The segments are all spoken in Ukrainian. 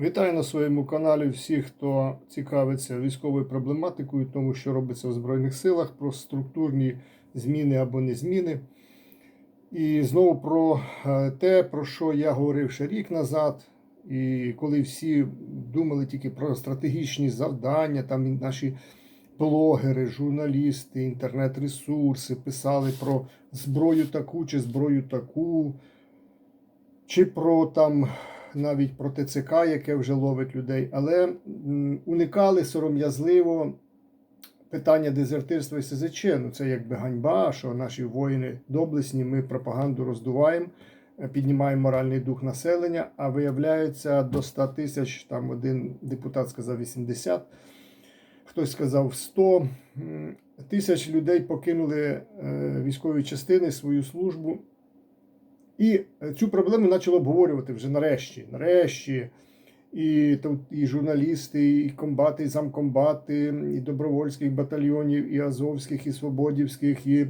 Вітаю на своєму каналі всіх, хто цікавиться військовою проблематикою, тому що робиться в Збройних силах, про структурні зміни або не зміни. І знову про е, те, про що я говорив ще рік назад, і коли всі думали тільки про стратегічні завдання, там наші блогери, журналісти, інтернет-ресурси писали про зброю таку чи зброю таку, чи про там навіть про ТЦК, яке вже ловить людей, але уникали сором'язливо питання дезертирства і СЗЧ. Ну це якби ганьба, що наші воїни доблесні, ми пропаганду роздуваємо, е, піднімаємо моральний дух населення, а виявляється до 100 тисяч, там один депутат сказав 80, хтось сказав 100 тисяч людей покинули е, військові частини свою службу. І цю проблему почали обговорювати вже нарешті. Нарешті. І і журналісти, і комбати, і замкомбати, і добровольських батальйонів, і азовських, і свободівських, і е,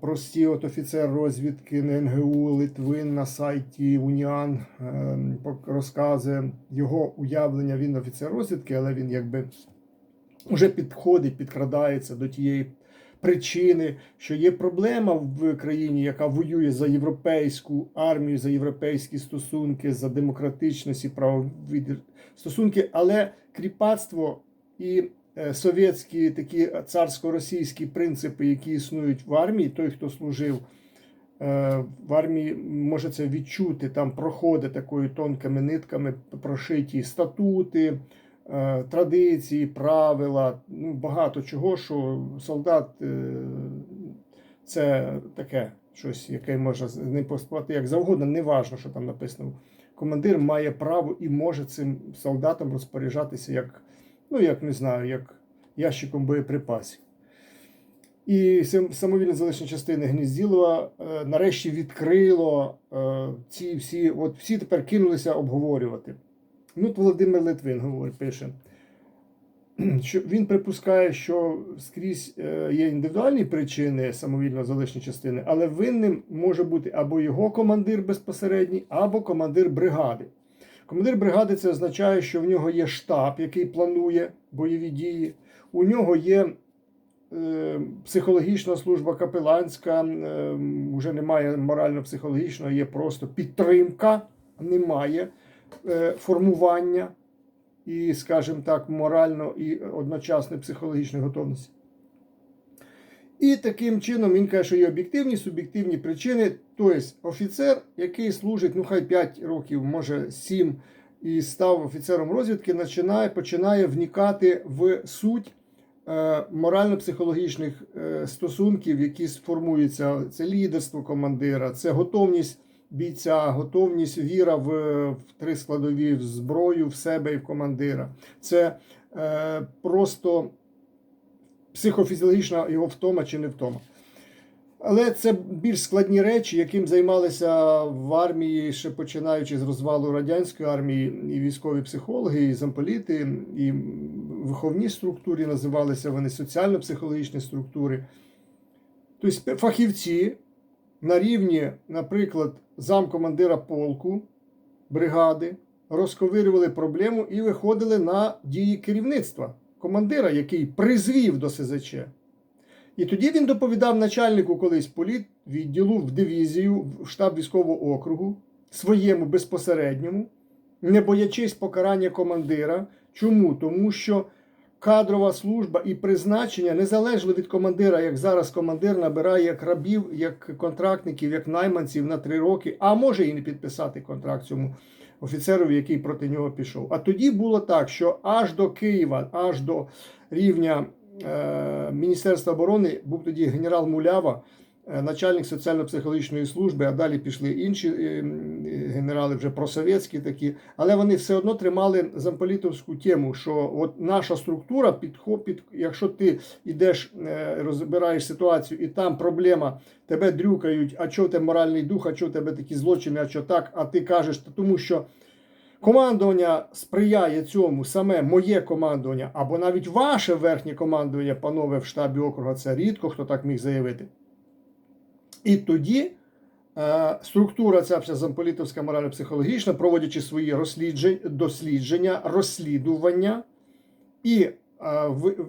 прості от офіцер розвідки НГУ Литвин на сайті Уніан е, розказує його уявлення. Він офіцер розвідки, але він якби вже підходить, підкрадається до тієї причини, що є проблема в країні, яка воює за європейську армію, за європейські стосунки, за демократичність і правові стосунки, але кріпацтво і е, совєтські такі царсько-російські принципи, які існують в армії, той, хто служив. е, В армії може це відчути, там проходить такою тонкими нитками прошиті статути, традиції, правила, ну багато чого, що солдат е, це таке щось, яке може з ним поступати як завгодно, не важно, що там написано. Командир має право і може цим солдатам розпоряджатися як, ну як не знаю, як ящиком боєприпасів. І самовільне залишення частини Гнізділова е, нарешті відкрило е, ці всі, от всі тепер кинулися обговорювати. Ну, Володимир Литвин говорить, пише, що він припускає, що скрізь е, є індивідуальні причини самовільного залишення частини, але винним може бути або його командир безпосередній, або командир бригади. Командир бригади це означає, що в нього є штаб, який планує бойові дії. У нього є е, психологічна служба капеланська, е, вже немає морально-психологічного, є просто підтримка, немає формування і, скажімо так, морально і одночасно психологічної готовності. І таким чином він каже, що є об'єктивні, суб'єктивні причини. Тобто офіцер, який служить, ну хай 5 років, може 7, і став офіцером розвідки, починає, починає вникати в суть е, морально-психологічних е, стосунків, які сформуються. Це лідерство командира, це готовність бійця, готовність, віра в, в три складові в зброю, в себе і в командира. Це е, просто психофізіологічна його втома чи не втома. Але це більш складні речі, яким займалися в армії, ще починаючи з розвалу радянської армії, і військові психологи, і замполіти, і в виховній структурі називалися вони соціально-психологічні структури. Тобто фахівці на рівні, наприклад, замкомандира полку бригади розковирювали проблему і виходили на дії керівництва командира, який призвів до СЗЧ. І тоді він доповідав начальнику колись політвідділу в дивізію, в штаб військового округу, своєму безпосередньому, не боячись покарання командира. Чому? Тому що кадрова служба і призначення не залежали від командира, як зараз командир набирає як рабів, як контрактників, як найманців на три роки, а може і не підписати контракт цьому офіцерові, який проти нього пішов. А тоді було так, що аж до Києва, аж до рівня е, Міністерства оборони був тоді генерал Мулява, начальник соціально-психологічної служби, а далі пішли інші е, е, генерали, вже просовєтські такі, але вони все одно тримали замполітовську тему, що от наша структура підхопить, якщо ти йдеш, е, розбираєш ситуацію, і там проблема, тебе дрюкають, а чого тебе моральний дух, а чого тебе такі злочини, а що так, а ти кажеш, тому що. Командування сприяє цьому саме моє командування, або навіть ваше верхнє командування, панове в штабі округа, це рідко хто так міг заявити. І тоді е, структура ця вся замполітовська морально-психологічна, проводячи свої дослідження, розслідування і е,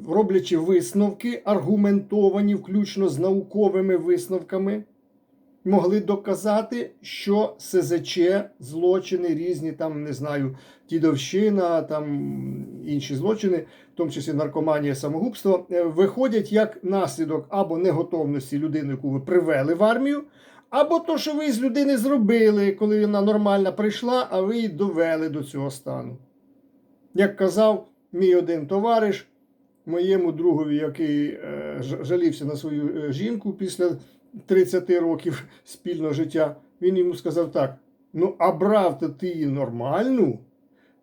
роблячи висновки, аргументовані, включно з науковими висновками, могли доказати, що СЗЧ, злочини різні, там не знаю, дідовщина, там інші злочини, в тому числі наркоманія, самогубство, е, виходять як наслідок або неготовності людини, яку ви привели в армію, або то, що ви з людини зробили, коли вона нормально прийшла, а ви її довели до цього стану. Як казав мій один товариш, моєму другові, який е, жалівся на свою е, жінку після 30 років спільного життя, він йому сказав так: ну, а брав то ти її нормальну.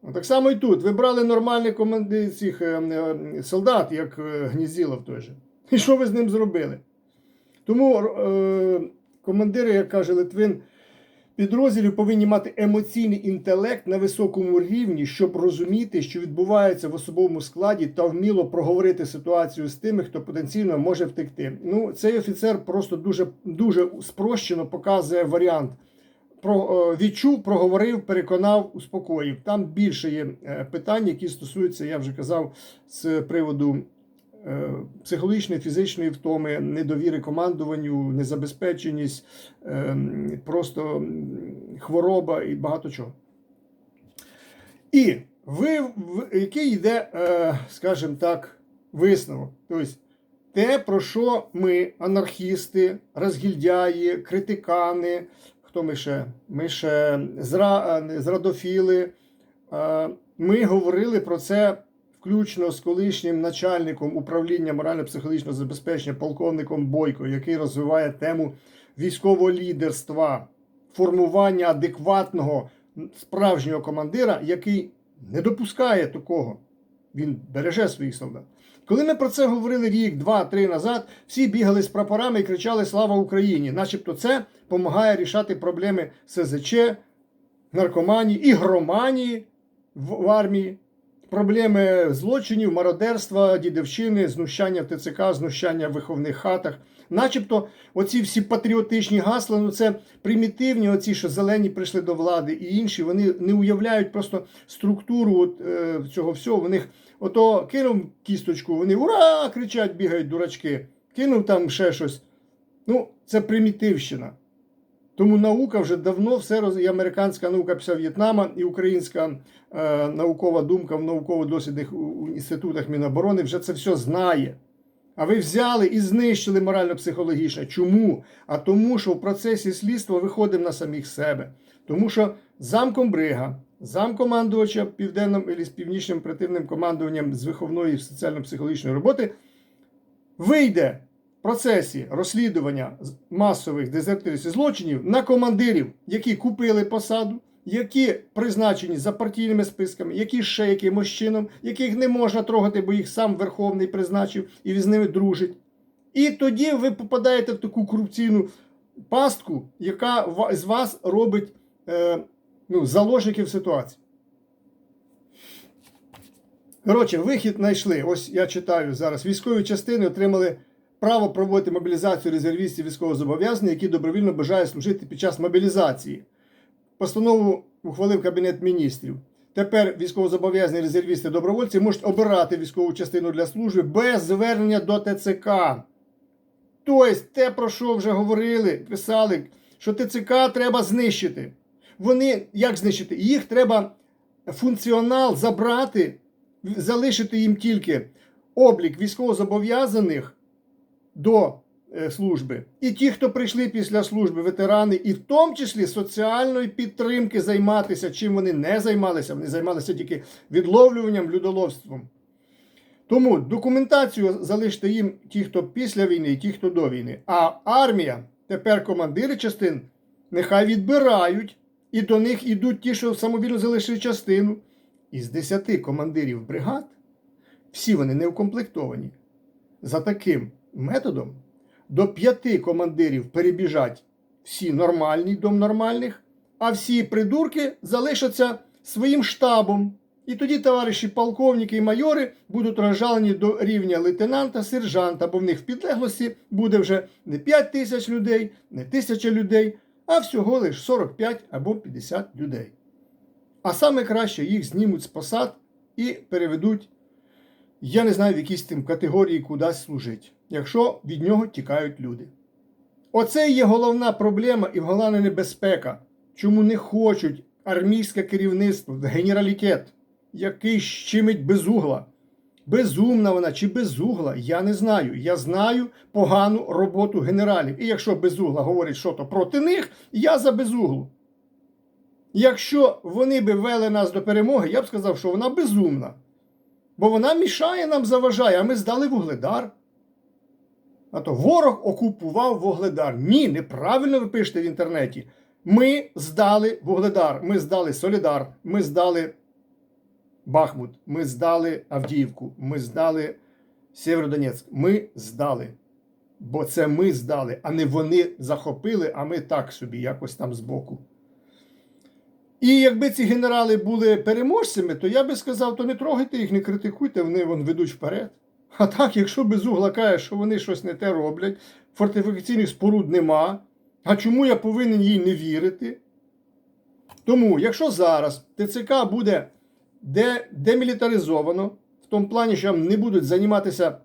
Ну, Так само і тут. Ви брали нормальних команди цих е, е, солдат, як Гнізілов той же. І що ви з ним зробили? Тому е, командири, як каже Литвин, підрозділів повинні мати емоційний інтелект на високому рівні, щоб розуміти, що відбувається в особовому складі, та вміло проговорити ситуацію з тими, хто потенційно може втекти. Ну, цей офіцер просто дуже, дуже спрощено показує варіант. Про е, відчув, проговорив, переконав, успокоїв. Там більше є е, питань, які стосуються, я вже казав, з приводу психологічної, фізичної втоми, недовіри командуванню, незабезпеченість, е, просто хвороба і багато чого. І ви, який йде, е, скажімо так, висновок. Тобто, те, про що ми, анархісти, розгільдяї, критикани, хто ми ще? Ми ще зра, е, зрадофіли. е, Ми говорили про це включно з колишнім начальником управління морально-психологічного забезпечення, полковником Бойко, який розвиває тему військового лідерства, формування адекватного справжнього командира, який не допускає такого. Він береже своїх солдат. Коли ми про це говорили рік, два, три назад, всі бігали з прапорами і кричали Слава Україні! Начебто це допомагає рішати проблеми СЗЧ, наркоманії і громанії в армії, проблеми злочинів, мародерства, дідівщини, знущання в ТЦК, знущання в виховних хатах. Начебто, оці всі патріотичні гасла, ну це примітивні, оці, що зелені прийшли до влади, і інші, вони не уявляють просто структуру от, е, цього всього. В них ото кинув кісточку, вони ура! кричать, бігають дурачки, кинув там ще щось. Ну, це примітивщина. Тому наука вже давно все роз... і американська наука після В'єтнама, і українська е, наукова думка в науково-дослідних інститутах Міноборони вже це все знає. А ви взяли і знищили морально-психологічно. Чому? А тому, що в процесі слідства виходимо на самих себе. Тому що замком брига, замкомандувача південним і північним оперативним командуванням з виховної соціально-психологічної роботи вийде процесі розслідування масових дезертирів і злочинів на командирів, які купили посаду, які призначені за партійними списками, які ще якимось чином, яких не можна трогати, бо їх сам Верховний призначив і з ними дружить. І тоді ви попадаєте в таку корупційну пастку, яка з вас робить е, ну, заложників ситуації. Коротше, вихід знайшли. Ось я читаю зараз. Військові частини отримали право проводити мобілізацію резервістів військовозобов'язаних, які добровільно бажають служити під час мобілізації. Постанову ухвалив Кабінет міністрів. Тепер військовозобов'язані резервісти добровольці можуть обирати військову частину для служби без звернення до ТЦК. Тобто, те, про що вже говорили, писали, що ТЦК треба знищити. Вони як знищити? Їх треба функціонал забрати, залишити їм тільки облік військовозобов'язаних до е, служби, і ті, хто прийшли після служби, ветерани, і в тому числі соціальної підтримки займатися, чим вони не займалися. Вони займалися тільки відловлюванням, людоловством. Тому документацію залиште їм ті, хто після війни, і ті, хто до війни. А армія, тепер командири частин, нехай відбирають, і до них ідуть ті, що самовільно залишили частину. Із 10 командирів бригад, всі вони не укомплектовані. За таким методом до п'яти командирів перебіжать всі нормальні до нормальних, а всі придурки залишаться своїм штабом. І тоді товариші полковники і майори будуть розжалені до рівня лейтенанта, сержанта, бо в них в підлеглості буде вже не 5 тисяч людей, не тисяча людей, а всього лиш 45 або 50 людей. А саме краще їх знімуть з посад і переведуть, я не знаю, в якісь тим категорії кудись служить, якщо від нього тікають люди. Оце є головна проблема і головна небезпека, чому не хочуть армійське керівництво, генералітет, який щимить без угла. Безумна вона чи безугла, я не знаю. Я знаю погану роботу генералів. І якщо безугла говорить що то проти них, я за безуглу. Якщо вони би вели нас до перемоги, я б сказав, що вона безумна. Бо вона мішає нам заважає, а ми здали вугледар. А то ворог окупував вугледар. Ні, неправильно ви пишете в інтернеті. Ми здали вугледар, ми здали Солідар, ми здали Бахмут, ми здали Авдіївку, ми здали Сєвєродонецьк. Ми здали. Бо це ми здали, а не вони захопили, а ми так собі, якось там збоку. І якби ці генерали були переможцями, то я би сказав, то не трогайте їх, не критикуйте, вони вон ведуть вперед. А так, якщо безугла каже, що вони щось не те роблять, фортифікаційних споруд нема. А чому я повинен їй не вірити? Тому, якщо зараз ТЦК буде де, демілітаризовано, в тому плані, що не будуть займатися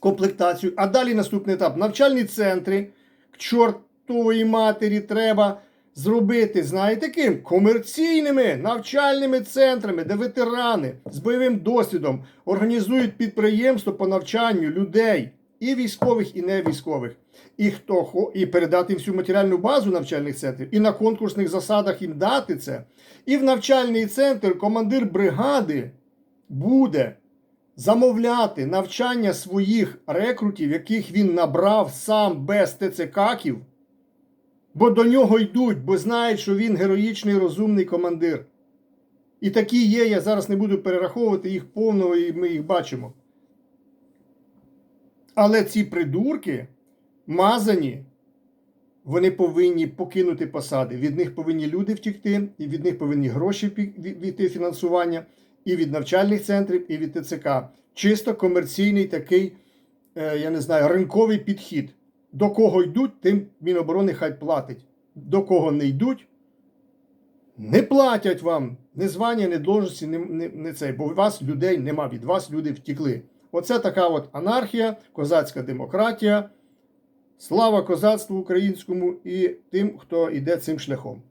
комплектацією, а далі наступний етап навчальні центри, к чортової матері треба зробити, знаєте ким? Комерційними навчальними центрами, де ветерани з бойовим досвідом організують підприємство по навчанню людей, і військових, і не військових. І хто і передати всю матеріальну базу навчальних центрів, і на конкурсних засадах їм дати це. І в навчальний центр командир бригади буде замовляти навчання своїх рекрутів, яких він набрав сам без ТЦКів, бо до нього йдуть, бо знають, що він героїчний розумний командир. І такі є, я зараз не буду перераховувати їх повно, і ми їх бачимо. Але ці придурки мазані, вони повинні покинути посади. Від них повинні люди втікти, і від них повинні гроші війти фінансування, і від навчальних центрів, і від ТЦК. Чисто комерційний такий, е, я не знаю, ринковий підхід. До кого йдуть, тим Міноборони хай платить. До кого не йдуть, не платять вам ні звання, ні должності, ні, ні, ні цей, бо вас людей нема, від вас люди втікли. Оце така от анархія, козацька демократія. Слава козацтву українському і тим, хто йде цим шляхом.